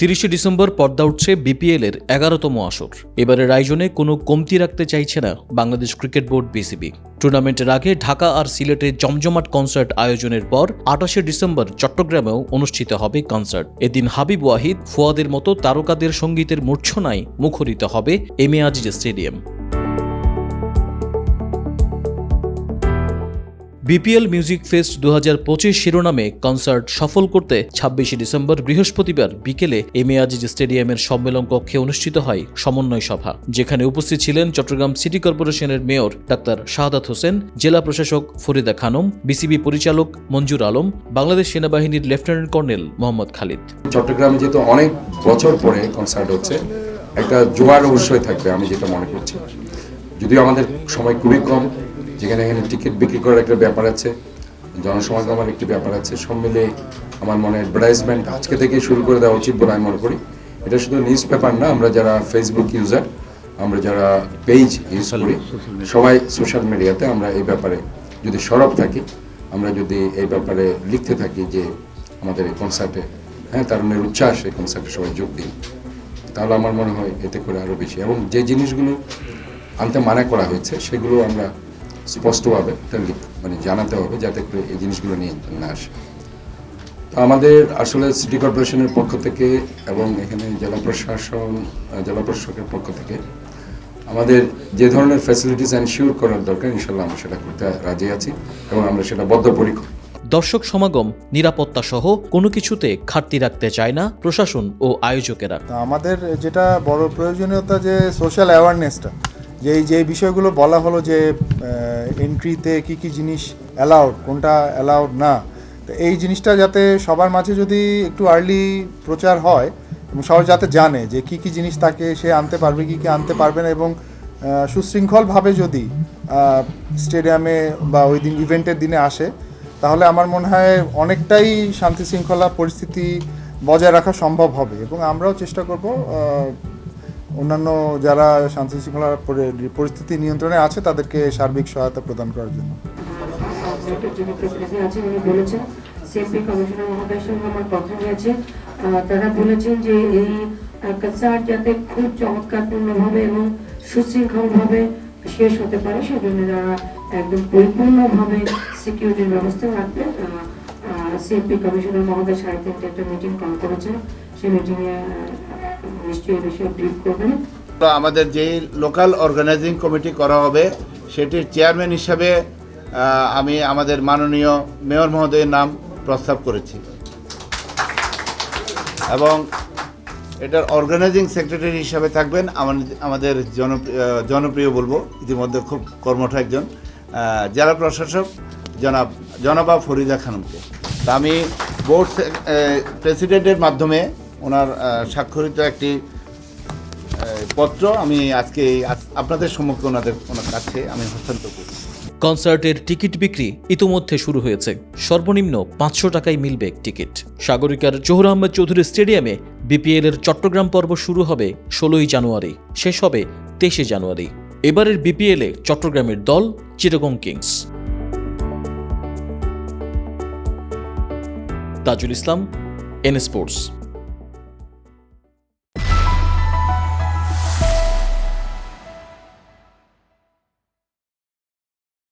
তিরিশে ডিসেম্বর পর্দা উঠছে বিপিএল এর এগারোতম আসর। এবারের আয়োজনে কোনো কমতি রাখতে চাইছে না বাংলাদেশ ক্রিকেট বোর্ড বিসিবি। টুর্নামেন্টের আগে ঢাকা আর সিলেটে জমজমাট কনসার্ট আয়োজনের পর আঠাশে ডিসেম্বর চট্টগ্রামেও অনুষ্ঠিত হবে কনসার্ট। এদিন হাবিব ওয়াহিদ, ফুয়াদের মতো তারকাদের সঙ্গীতের মূর্ছনায় মুখরিত হবে M A Aziz stadium. BPL music fest দুহাজার পঁচিশ শিরোনামে কনসার্ট সফল করতে ছাব্বিশে ডিসেম্বর বৃহস্পতিবার বিকেলে এম আজিজ স্টেডিয়ামের সম্মেলন কক্ষে অনুষ্ঠিত হয় সমন্বয় সভা, যেখানে উপস্থিত ছিলেন চট্টগ্রাম সিটি কর্পোরেশনের মেয়র ডাক্তার শাহাদাত হোসেন, জেলা প্রশাসক ফরিদা খানম, বিসিবি পরিচালক মঞ্জুর আলম, বাংলাদেশ সেনাবাহিনীর লেফটেন্যান্ট কর্নেল মোহাম্মদ খালিদ। চট্টগ্রামে যেহেতু অনেক বছর পরে কনসার্ট হচ্ছে, একটা জোয়ার অবশ্যই থাকবে আমি যেটা মনে করছি। যদিও আমাদের সময় খুবই কম যেখানে এখানে টিকিট বিক্রি করার একটা ব্যাপার আছে, জনসমাগমের একটি ব্যাপার আছে। সব মিলে আমার মনে অ্যাডভার্টাইজমেন্ট আজকে থেকে শুরু করে দেওয়া উচিত বলে আমি মনে করি। এটা শুধু নিউজ পেপার না, আমরা যারা ফেসবুক ইউজার আমরা যারা পেজ ইউজ করি, সবাই সোশ্যাল মিডিয়াতে আমরা এই ব্যাপারে যদি সরব থাকি, আমরা যদি এই ব্যাপারে লিখতে থাকি যে আমাদের এই কনসার্টে হ্যাঁ তার তারুণের উচ্ছ্বাস এই কনসার্টে সবাই যোগ দিন। তাহলে আমার মনে হয় এতে করে আরও বেশি। এবং যে জিনিসগুলো আনতে মানা করা হয়েছে, সেগুলো আমরা স্পষ্টভাবে মানে জানাতে হবে যাতে করে এই জিনিসগুলো নিয়ে না আসে। তো আমাদের আসলে সিটি কর্পোরেশনের পক্ষ থেকে এবং এখানে জেলা প্রশাসন জেলা প্রশাসকের পক্ষ থেকে আমাদের যে ধরনের ফ্যাসিলিটিস এনশিওর করার দরকার ইনশাল্লাহ আমরা সেটা করতে রাজি আছি এবং আমরা সেটা বদ্ধপরিকর। দর্শক সমাগম নিরাপত্তা সহ কোনো কিছুতে ঘাটতি রাখতে চায় না প্রশাসন ও আয়োজকেরা। আমাদের যেটা বড় প্রয়োজনীয়তা যে সোশ্যাল অ্যাওয়ারনেসটা যে যে বিষয়গুলো বলা হলো যে এন্ট্রিতে কি কি জিনিস অ্যালাউড কোনটা অ্যালাউড না, তো এই জিনিসটা যাতে সবার মাঝে যদি একটু আর্লি প্রচার হয়, এবং সবাই যাতে জানে যে কি কি জিনিস তাকে সে আনতে পারবে, কি কি আনতে পারবে না, এবং সুশৃঙ্খলভাবে যদি স্টেডিয়ামে বা ওই দিন ইভেন্টের দিনে আসে, তাহলে আমার মনে হয় অনেকটাই শান্তি শৃঙ্খলা পরিস্থিতি বজায় রাখা সম্ভব হবে, এবং আমরাও চেষ্টা করব অন্যান্য যারা শান্তি শৃঙ্খলা পরিস্থিতি নিয়ন্ত্রণে আছে, তাদেরকে সার্বিক সহায়তা প্রদান করার জন্য। সিএমপি কমিশনার মহোদয়ের সঙ্গে আমার তারা বলেছেন যে এই কনসার্ট যাতে খুব চমৎকারপূর্ণভাবে এবং সুশৃঙ্খলভাবে শেষ হতে পারে, সেজন্য তারা একদম পরিপূর্ণভাবে সিকিউরিটির ব্যবস্থা রাখবেন সিএমপি কমিশনার মহোদয় সাড়ে তিনটে একটা মিটিং কল করেছেন। সেই মিটিংয়ে আমাদের যেই লোকাল অর্গানাইজিং কমিটি করা হবে, সেটির চেয়ারম্যান হিসাবে আমি আমাদের মাননীয় মেয়র মহোদয়ের নাম প্রস্তাব করেছি। এবং এটার অর্গানাইজিং সেক্রেটারি হিসাবে থাকবেন, আমাদের- জনপ্রিয় বলব, ইতিমধ্যে খুব কর্মঠ একজন জেলা প্রশাসক জনাব, জনাবা ফরিদা খানমকে। তা আমি বোর্ড প্রেসিডেন্টের মাধ্যমে ওনার স্বাক্ষরিত একটি পত্র আমি আজকে আপনাদের সম্মুখে ওনাদের, ওনার কাছে আমি হস্তান্তর করছি। কনসার্টের টিকিট বিক্রি ইতোমধ্যে শুরু হয়েছে। সর্বনিম্ন পাঁচশো টাকায় মিলবে টিকিট। সাগরিকার জহুর আহমেদ চৌধুরী স্টেডিয়ামে বিপিএল এর চট্টগ্রাম পর্ব শুরু হবে ষোলোই জানুয়ারি, শেষ হবে তেইশে জানুয়ারি। এবারের বিপিএল এ চট্টগ্রামের দল Chittagong kings. Tajul Islam, N sports.